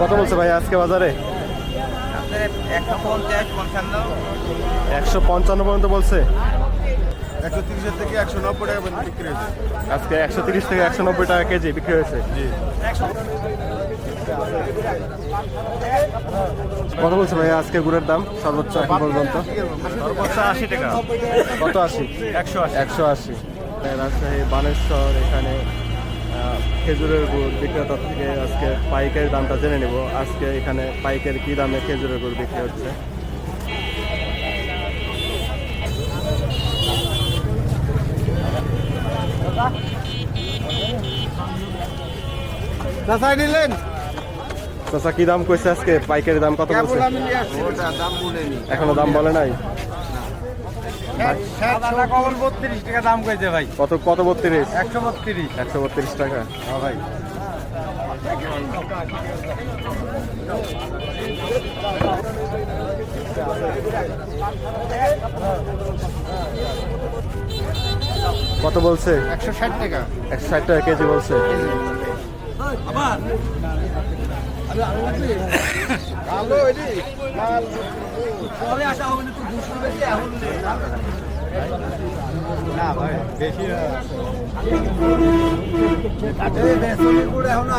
কত বলছে ভাই আজকে বাজারে? একশো পঞ্চান্ন। পর্যন্ত বলছে। একশো তিরিশের থেকে একশো নব্বই টাকা পর্যন্ত বিক্রি হয়েছে। আজকে একশো তিরিশ থেকে একশো নব্বই টাকা কেজি বিক্রি হয়েছে। জি। কত বলছে ভাই আজকে গুড়ের দাম? সর্বোচ্চ এখন পর্যন্ত? সর্বোচ্চ আশি টাকা। কত আশি? একশো আশি। একশো আশি। রাজশাহী বানেশ্বর এখানে খেজুরের গুড় বিক্রেতার থেকে আজকে পাইকারি দামটা জেনে নেব। আজকে এখানে পাইকারি কী দামে খেজুরের গুড় বিক্রি হচ্ছে? নিলেন? কি দাম কইছে আজকে? পাইকারি দাম কত বলছে? এখনও দাম বলে নাই? বত্রিশ টাকা দাম কইছে ভাই। কত কত বত্রিশ? একশো বত্রিশ। একশো বত্রিশ টাকা। ভাই। কত বলছে? একশো ষাট টাকা। একশো ষাট টাকা কেজি বলছে। এটি না ভাই বেশি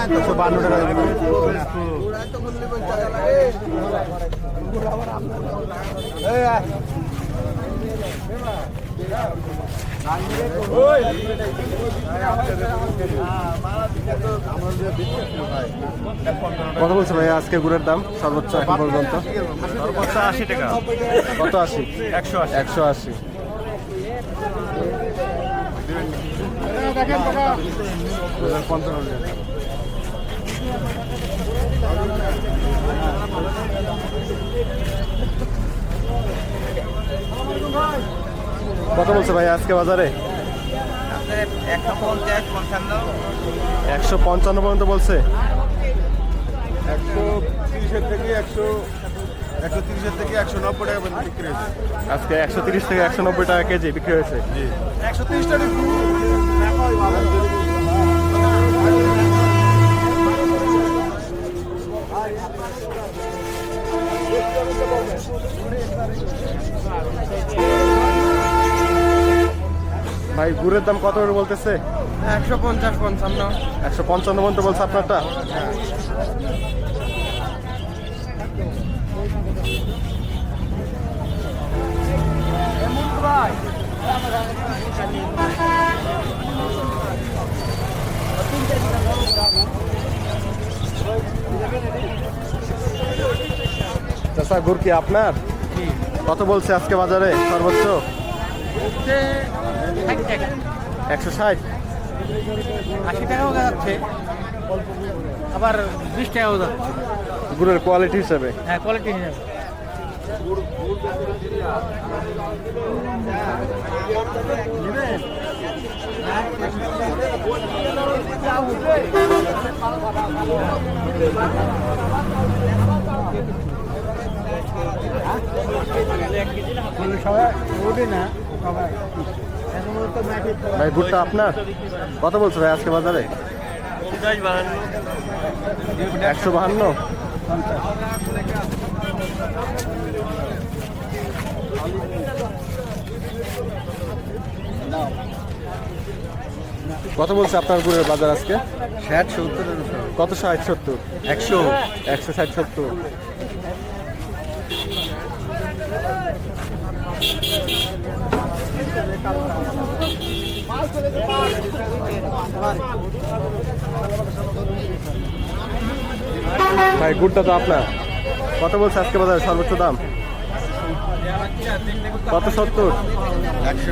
একশো বান্ন টাকা কত বলছে ভাই আজকে গুড়ের দাম? সর্বোচ্চ এখন পর্যন্ত? সর্বোচ্চ আশি টাকা। কত আশি? একশো আশি। একশো আশি। কত বলছে ভাই আজকে বাজারে? একশো পঞ্চান্ন। একশো পঞ্চান্ন পর্যন্ত বলছে। একশো তিরিশের থেকে একশো একশো তিরিশের থেকে একশো নব্বই টাকা পর্যন্ত বিক্রি হয়েছে। আজকে একশো তিরিশ থেকে একশো নব্বই টাকা কেজি বিক্রি হয়েছে। জি। একশো তিরিশ টাকা ভাই গুড়ের দাম কত করে বলতেছে? একশো পঞ্চাশ পঞ্চান্ন। একশো পঞ্চান্ন পর্যন্ত বলছে আপনারটা? চাষা গুড় কি আপনার? কত বলছে আজকে বাজারে সর্বোচ্চ? একশো ষাট? আশি টাকাও যাচ্ছে আবার বিশ টাকাও যাচ্ছে। গুড়ের কোয়ালিটি হিসাবে? হ্যাঁ কোয়ালিটি হিসাবে। ভাই গুড়টা আপনার? কত বলছে ভাই আজকে বাজারে? একশো বাহান্ন? কত বলছে আপনার গুড়ের বাজার আজকে? ষাট সত্তর কত ষাট সত্তর? একশো। একশো ষাট সত্তর। ভাই গুড়টা তো আপনার। কত বলছে আজকে বাজারে সর্বোচ্চ দাম? কত সত্তর? একশো